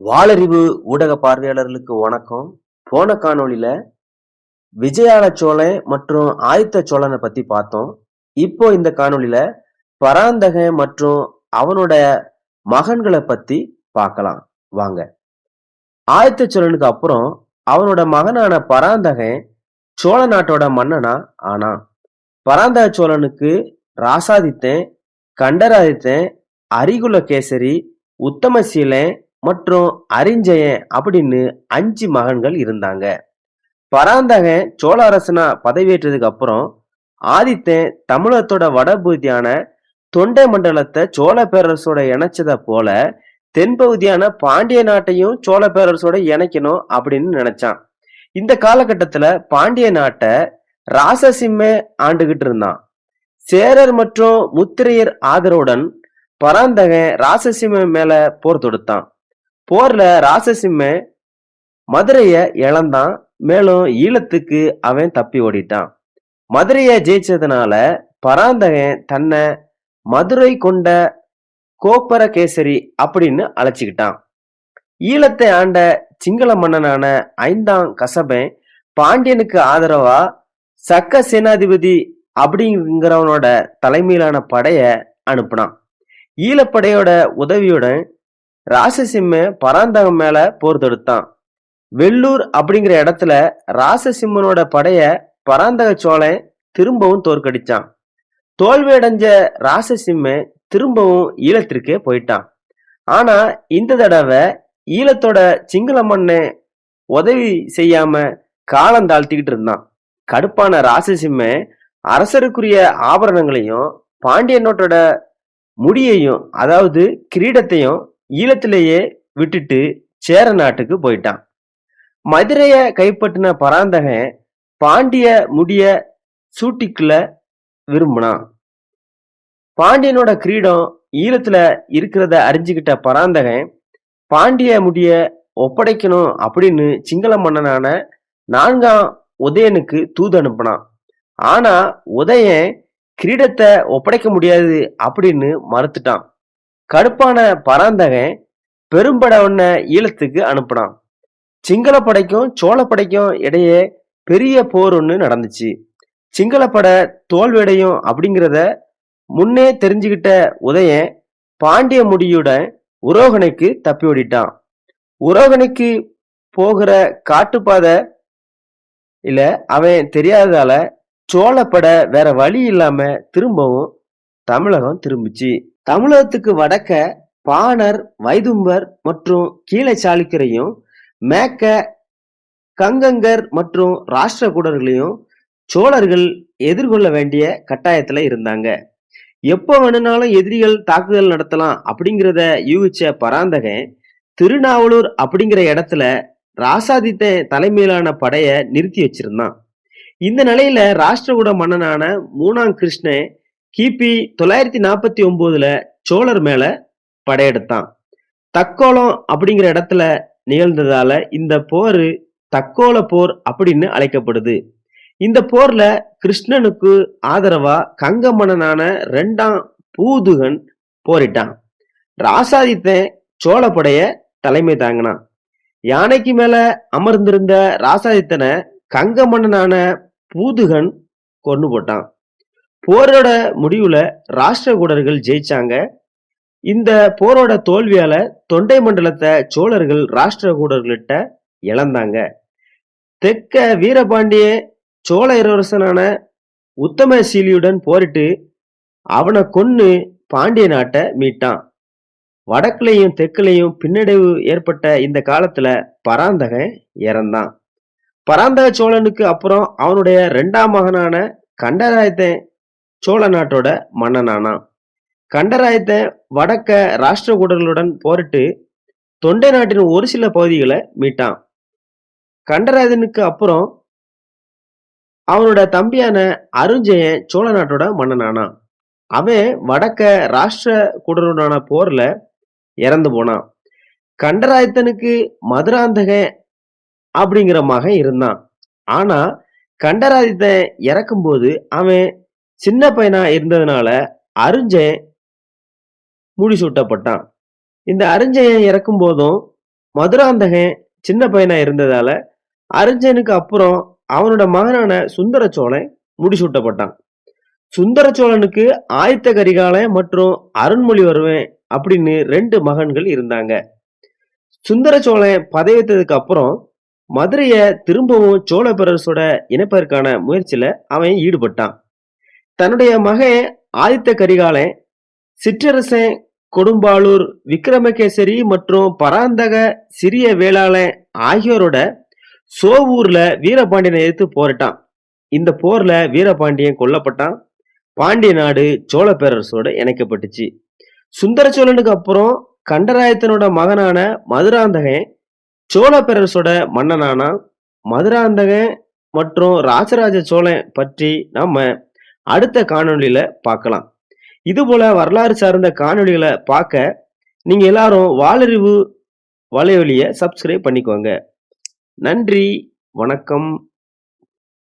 வாளறிவு ஊடக பார்வையாளர்களுக்கு வணக்கம். போன காணொளியில விஜயால சோழன் மற்றும் ஆதித்த சோழனை பத்தி பார்த்தோம். இப்போ இந்த காணொளியில பராந்தகன் மற்றும் அவனோட மகன்களை பத்தி பார்க்கலாம். வாங்க. ஆதித்த சோழனுக்கு அப்புறம் அவனோட மகனான பராந்தகன் சோழ நாட்டோட மன்னனா ஆனான் பராந்தக சோழனுக்கு ராசாதித்தன் கண்டராதித்தன் அரிகுலகேசரி உத்தமசீலன் மற்றும் அரிஞ்சயன் அப்படின்னு அஞ்சு மகன்கள் இருந்தாங்க. பராந்தகன் சோழ அரசனா பதவியேற்றதுக்கு அப்புறம் ஆதித்தன் தமிழகத்தோட வடபகுதியான தொண்டை மண்டலத்தை சோழ பேரரசோட இணைச்சதை போல தென்பகுதியான பாண்டிய நாட்டையும் சோழ பேரரசோட இணைக்கணும் அப்படின்னு நினைச்சான். இந்த காலகட்டத்துல பாண்டிய நாட்டை ராசசிம்மே ஆண்டுகிட்டு இருந்தான். சேரர் மற்றும் முத்திரையர் ஆதரவுடன் பராந்தகன் ராசசிம்ம மேல போர் தொடுத்தான். போர்ல ராசசிம்ம மதுரைய இழந்தான். மேலும் ஈழத்துக்கு அவன் தப்பி ஓடிட்டான். மதுரைய ஜெயிச்சதுனால பராந்தகன் தன்னை மதுரை கொண்ட கோப்பரகேசரி அப்படின்னு அழைச்சிக்கிட்டான். ஈழத்தை ஆண்ட சிங்கள மன்னனான ஐந்தாம் கசபன் பாண்டியனுக்கு ஆதரவா சக்க சேனாதிபதி அப்படிங்கிறவனோட தலைமையிலான படைய அனுப்புனான். ஈழப்படையோட உதவியுடன் ராசசிம்ம பராந்தகம் மேல போர் தொடுத்தான். வெள்ளூர் அப்படிங்கிற இடத்துல ராசசிம்மனோட படைய பராந்தக சோழன் திரும்பவும் தோற்கடிச்சான். தோல்வியடைஞ்ச ராசசிம்ம திரும்பவும் ஈழத்திற்கே போயிட்டான். ஆனா இந்த தடவை ஈழத்தோட சிங்கள உதவி செய்யாம காலம் தாழ்த்திக்கிட்டு இருந்தான். கடுப்பான ராசசிம்ம அரசருக்குரிய ஆபரணங்களையும் பாண்டியனோட்டோட முடியையும் அதாவது கிரீடத்தையும் ஈழத்திலேயே விட்டுட்டு சேர நாட்டுக்கு போயிட்டான். மதுரைய கைப்பற்றின பராந்தகன் பாண்டிய முடிய சூட்டிக்குள்ள விரும்பினான். பாண்டியனோட கிரீடம் ஈழத்துல இருக்கிறத அறிஞ்சுக்கிட்ட பராந்தகன் பாண்டிய முடிய ஒப்படைக்கணும் அப்படின்னு சிங்கள மன்னனான நான்காம் உதயனுக்கு தூது அனுப்பினான். ஆனா உதயன் கிரீடத்தை ஒப்படைக்க முடியாது அப்படின்னு மறுத்துட்டான். கடுப்பான பராந்தகன் பெரும்பட ஒன்ன ஈழத்துக்கு அனுப்புனான். சிங்கள படைக்கும் சோழ படைக்கும் இடையே பெரிய போர் ஒன்று நடந்துச்சு. சிங்களப்படை தோல்வியடையும் அப்படிங்கிறத முன்னே தெரிஞ்சுக்கிட்ட உதயன் பாண்டிய முடியுடன் உரோகனைக்கு தப்பி ஓடிட்டான். உரோகனைக்கு போகிற காட்டுப்பாதை இல்ல அவன் தெரியாததால சோழப்படை வேற வழி இல்லாம திரும்பவும் தமிழகம் திரும்பிச்சு. தமிழகத்துக்கு வடக்க பாணர் வைதும்பர் மற்றும் கீழே சாளுக்கியரையும் மேக்க கங்கங்கர் மற்றும் ராஷ்டிரகூடர்களையும் சோழர்கள் எதிர்கொள்ள வேண்டிய கட்டாயத்துல இருந்தாங்க. எப்போ வேணும்னாலும் எதிரிகள் தாக்குதல் நடத்தலாம் அப்படிங்கிறத யூகிச்ச பராந்தகன் திருநாவலூர் அப்படிங்கிற இடத்துல ராசாதித்த தலைமையிலான படையை நிறுத்தி வச்சிருந்தான். இந்த நிலையில ராஷ்டிரகூட மன்னனான மூணாம் கிருஷ்ணன் கிபி தொள்ளாயிரத்தி நாற்பத்தி ஒன்பதுல சோழர் மேல படையெடுத்தான். தக்கோலம் அப்படிங்கிற இடத்துல நிகழ்ந்ததால இந்த போர் தக்கோல போர் அப்படின்னு அழைக்கப்படுது. இந்த போர்ல கிருஷ்ணனுக்கு ஆதரவா கங்க மன்னனான ரெண்டாம் பூதுகன் போரிட்டான். ராசாதித்தன் சோழப்படைய தலைமை தாங்கினான். யானைக்கு மேல அமர்ந்திருந்த ராசாதித்தனை கங்க மன்னனான பூதுகன் கொண்டு போட்டான். போரோட முடிவுல ராஷ்டிரகூடர்கள் ஜெயிச்சாங்க. இந்த போரோட தோல்வியால தொண்டை மண்டலத்தை சோழர்கள் ராஷ்டிரகூடர்கள்ட்ட இழந்தாங்க. தெற்க வீரபாண்டிய சோழ இளவரசனான உத்தமசீலியுடன் போரிட்டு அவனை கொன்னு பாண்டிய நாட்டை மீட்டான். வடக்குலையும் தெற்குலையும் பின்னடைவு ஏற்பட்ட இந்த காலத்துல பராந்தகன் இறந்தான். பராந்தக சோழனுக்கு அப்புறம் அவனுடைய இரண்டாம் மகனான கண்டராயத்தன் சோழ நாட்டோட மன்னனானா? கண்டராயத்தை வடக்க ராஷ்டிரகூடர்களுடன் போரிட்டு தொண்டை நாட்டின் ஒரு சில பகுதிகளை மீட்டான். கண்டராயனுக்கு அப்புறம் அவனோட தம்பியான அருஞ்சயன் சோழ நாட்டோட மன்னனானான் அவன் வடக்க ராஷ்டிர கூடருடான போர்ல இறந்து போனான். கண்டராயத்தனுக்கு மதுராந்தகன் அப்படிங்கிற மகன் இருந்தான். ஆனா கண்டராதித்தன் இறக்கும்போது அவன் சின்ன பையனா இருந்ததுனால அருஞ்சயன் முடிசூட்டப்பட்டான் இந்த அருஞ்சயன் இறக்கும் போதும் மதுராந்தகன் சின்ன பையனா இருந்ததால அருஞ்சனுக்கு அப்புறம் அவனோட மகனான சுந்தர சோழன் முடிசூட்டப்பட்டான் சுந்தர சோழனுக்கு ஆயத்த கரிகாலன் மற்றும் அருண்மொழிவர்மன் அப்படின்னு ரெண்டு மகன்கள் இருந்தாங்க. சுந்தர சோழன் பதவியேற்றதுக்கு அப்புறம் மதுரையை திரும்பவும் சோழ பேரரசோட இணைப்பதற்கான முயற்சியில அவன் ஈடுபட்டான். தன்னுடைய மகன் ஆதித்த கரிகாலன் சிற்றரசன் கொடும்பாளூர் விக்ரமகேசரி மற்றும் பராந்தக சிறிய வேளாளன் ஆகியோரோட சோவூர்ல வீரபாண்டியனை எதிர்த்து போரிட்டான். இந்த போர்ல வீரபாண்டியன் கொல்லப்பட்டான். பாண்டிய நாடு சோழ பேரரசோட இணைக்கப்பட்டுச்சு. சுந்தர சோழனுக்கு அப்புறம் கண்டராயத்தனோட மகனான மதுராந்தகன் சோழ பேரரசோட மன்னனானா மதுராந்தகன் மற்றும் ராஜராஜ சோழன் பற்றி நம்ம அடுத்த காணொலியில பார்க்கலாம். இது போல வரலாறு சார்ந்த காணொளிகளை பார்க்க நீங்க எல்லாரும் வாலறிவு வலையொலியை சப்ஸ்கிரைப் பண்ணிக்கோங்க. நன்றி வணக்கம்.